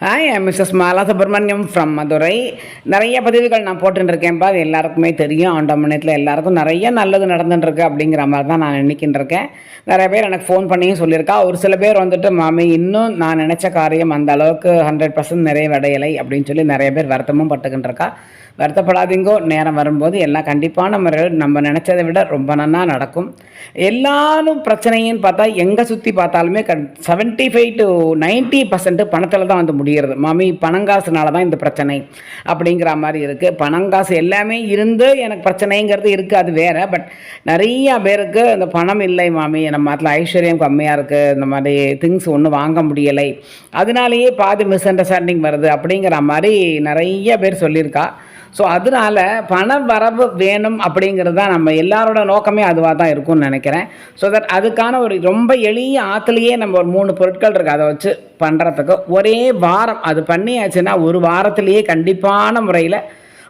Hi Mrs Mala Subramaniam from Madurai நிறைய பதிவுகள் நான் போட்டுருக்கேன்ப்பா அது எல்லாருக்குமே தெரியும். ஆண்டமணியத்தில் எல்லாருக்கும் நிறைய நல்லது நடந்துட்டுருக்கு அப்படிங்கிற மாதிரி தான் நான் நினைக்கின்றிருக்கேன். நிறைய பேர் எனக்கு ஃபோன் பண்ணியும் சொல்லியிருக்கா. ஒரு சில பேர் வந்துட்டு மாமி இன்னும் நான் நினச்ச காரியம் அந்த அளவுக்கு ஹண்ட்ரட் பர்சன்ட் நிறைவடையலை அப்படின்னு சொல்லி நிறைய பேர் வருத்தமும் பட்டுக்கின்றிருக்கா. வருத்தப்படாதீங்கோ. நேரம் வரும்போது எல்லாம் கண்டிப்பான முறையில் நம்ம நினச்சதை விட ரொம்ப நன்னா நடக்கும். எல்லாரும் பிரச்சனைன்னு பார்த்தா எங்கே சுற்றி பார்த்தாலுமே கண் seventy five to ninety percent பணத்தில் தான் வந்து முடிகிறது. மாமி பணங்காசுனால தான் இந்த பிரச்சனை அப்படிங்கிற மாதிரி இருக்குது பணங்காசு எல்லாமே இருந்து எனக்கு பிரச்சனைங்கிறது இருக்குது அது வேறு. பட் நிறைய பேருக்கு இந்த பணம் இல்லை மாமி. நம்ம அதில் ஐஸ்வர்யம் கம்மியாக இருக்குது இந்த மாதிரி திங்ஸ் ஒன்றும் வாங்க முடியலை. அதனாலேயே பாதி மிஸ் அண்டர்ஸ்டாண்டிங் வருது அப்படிங்கிற மாதிரி நிறைய பேர் சொல்லியிருக்கா. ஸோ அதனால பண வரவு வேணும் அப்படிங்கிறது தான் நம்ம எல்லாரோட நோக்கமே அதுவாக தான் இருக்கும்னு நினைக்கிறேன். ஸோ தட் அதுக்கான ஒரு ரொம்ப எளிய ஆற்றுலேயே நம்ம ஒரு மூணு பொருட்கள் இருக்குது அதை வச்சு பண்ணுறதுக்கு ஒரே வாரம் அது பண்ணியாச்சுன்னா ஒரு வாரத்திலேயே கண்டிப்பான முறையில்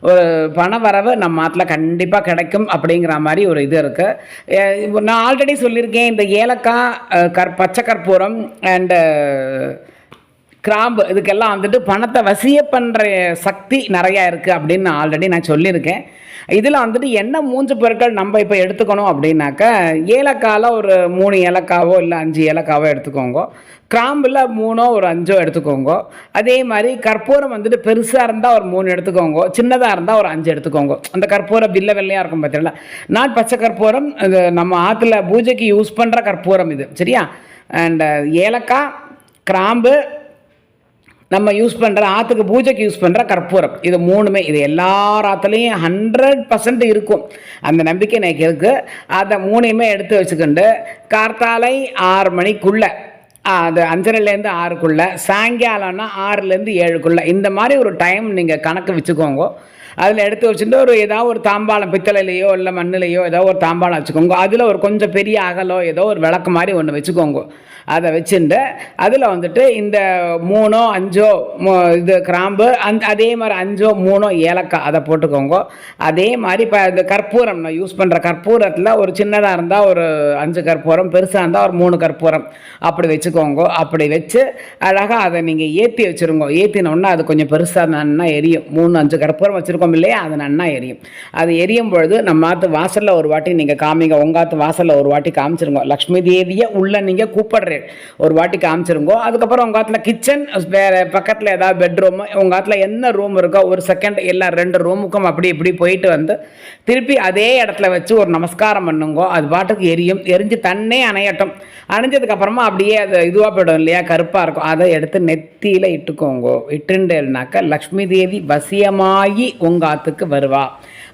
ஒரு பண வரவு நம்ம ஆற்றுல கண்டிப்பாக கிடைக்கும் அப்படிங்கிற மாதிரி ஒரு இது இருக்குது நான் ஆல்ரெடி சொல்லியிருக்கேன் இந்த ஏலக்காய் கற் பச்சை கற்பூரம் அண்டு கிராம்பு இதுக்கெல்லாம் வந்துட்டு பணத்தை வசிய பண்ணுற சக்தி நிறையா இருக்குது அப்படின்னு நான் ஆல்ரெடி நான் சொல்லியிருக்கேன். இதில் வந்துட்டு என்ன மூன்று பொருட்கள் நம்ம இப்போ எடுத்துக்கணும் அப்படின்னாக்கா ஏலக்காயில் ஒரு மூணு ஏலக்காவோ இல்லை அஞ்சு ஏலக்காவோ எடுத்துக்கோங்க. கிராம்பில் மூணோ ஒரு அஞ்சோ எடுத்துக்கோங்க. அதே மாதிரி கற்பூரம் வந்துட்டு பெருசாக இருந்தால் ஒரு மூணு எடுத்துக்கோங்க. சின்னதாக இருந்தால் ஒரு அஞ்சு எடுத்துக்கோங்க. அந்த கற்பூரம் வில்ல வெள்ளையாக இருக்கும் பார்த்தீங்களா நான் பச்சை கற்பூரம் இது நம்ம ஆற்றுல பூஜைக்கு யூஸ் பண்ணுற கற்பூரம் இது. சரியா? அண்ட் ஏலக்காய் கிராம்பு நம்ம யூஸ் பண்ணுற ஆற்றுக்கு பூஜைக்கு யூஸ் பண்ணுற கற்பூரம். இது மூணுமே இது எல்லா ஆற்றுலையும் ஹண்ட்ரட் பர்சன்ட் இருக்கும். அந்த நம்பிக்கை எனக்கு இருக்குது அதை மூணையுமே எடுத்து வச்சுக்கிண்டு கார்த்தாலை ஆறு மணிக்குள்ளே அது அஞ்சரைலேருந்து ஆறுக்குள்ளே சாயங்காலம்னா ஆறுலேருந்து ஏழுக்குள்ளே. இந்த மாதிரி ஒரு டைம் நீங்கள் கணக்கு வச்சுக்கோங்க. அதில் எடுத்து வச்சுட்டு ஒரு ஏதாவது ஒரு தாம்பாளம் பித்தளையிலையோ இல்லை மண்ணிலையோ ஏதோ ஒரு தாம்பாளம் வச்சுக்கோங்க. அதில் ஒரு கொஞ்சம் பெரிய அகலோ ஏதோ ஒரு விளக்கு மாதிரி ஒன்று வச்சுக்கோங்க. அதை வச்சுட்டு அதில் வந்துட்டு இந்த மூணோ அஞ்சோ மு- இது கிராம்பு அந் அதே மாதிரி அஞ்சோ மூணோ ஏலக்காய் அதை போட்டுக்கோங்க. அதே மாதிரி இப்போ இந்த கற்பூரம் நான் யூஸ் பண்ணுற கற்பூரத்தில் ஒரு சின்னதாக இருந்தால் ஒரு அஞ்சு கற்பூரம் பெருசாக இருந்தால் ஒரு மூணு கற்பூரம். அப்படி வச்சுக்கோங்க. அப்படி வச்சு அழகாக அதை நீங்கள் ஏற்றி வச்சுருங்க. ஏற்றினோன்னா அது கொஞ்சம் பெருசாக நன்னா எரியும். மூணு அஞ்சு கற்பூரம் வச்சுருக்கோம் இல்லையா? அது நன்னா எரியும். அது எரியும் பொழுது நம்ம ஆத்து வாசலில் ஒரு வாட்டி நீங்கள் காமிங்க உங்காத்து வாசலில் ஒரு வாட்டி காமிச்சிருங்க. லக்ஷ்மி தேவியை உள்ளே நீங்கள் கூப்பிடுறேன். ஒரு வாட்டி காமிச்சிருங்கோ. அதுக்கப்புறம் உங்கள் ஆத்துல கிச்சன் வேறு பக்கத்தில் ஏதாவது பெட்ரூமு உங்கள் ஆத்துல என்ன ரூம் இருக்கோ ஒரு செகண்ட் எல்லா ரெண்டு ரூமுக்கும் அப்படி இப்படி போயிட்டு வந்து திருப்பி அதே இடத்துல வச்சு ஒரு நமஸ்காரம் பண்ணுங்கோ. அது பாட்டுக்கு எரியும். எரிஞ்சு தன்னே அணையட்டும். அணைஞ்சதுக்கப்புறமா அப்படியே அது இதுவாக போயிடும் இல்லையா? கருப்பாக இருக்கும். அதை எடுத்து நெத்தியில் இட்டுக்கோங்கோ. இட்டுண்டேனாக்கா லக்ஷ்மி தேவி வசியமாகி உங்கள் ஆத்துக்கு வருவா.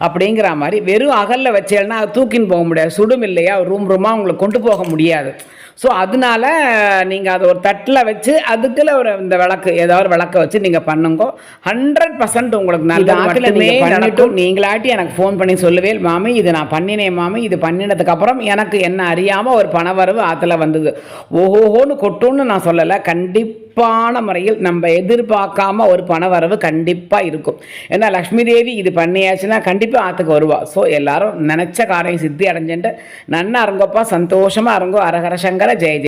அப்படிங்கிற மாதிரி வெறும் அகலில் வச்சேன்னா அது தூக்கின்னு போக முடியாது. சுடும் இல்லையா? ரூம் ரூமாக உங்களை கொண்டு போக முடியாது. ஸோ அதனால நீங்கள் அதை ஒரு தட்டில் வச்சு அதுக்குள்ள ஒரு இந்த விளக்கு ஏதாவது விளக்க வச்சு நீங்கள் பண்ணுங்க. ஹண்ட்ரட் பர்சன்ட் உங்களுக்கு நல்ல நீங்களாட்டி எனக்கு ஃபோன் பண்ணி சொல்லுவேன் மாமி இது நான் பண்ணினேன் மாமி. இது பண்ணினதுக்கப்புறம் எனக்கு என்ன அறியாமல் ஒரு பணவரவு ஆற்றுல வந்தது. ஓஹோன்னு கொட்டுன்னு நான் சொல்லலை. சிறப்பான முறையில் நம்ம எதிர்பார்க்காம ஒரு பண வரவு கண்டிப்பாக இருக்கும். ஏன்னா லக்ஷ்மி தேவி இது பண்ணியாச்சுன்னா கண்டிப்பாக ஆற்றுக்கு வருவா. ஸோ எல்லாரும் நினச்ச காரியம் சித்தி அடைஞ்சுட்டு நன்னா இருங்கப்பா சந்தோஷமாக இருங்கோ அரகர சங்கர ஜெய ஜெய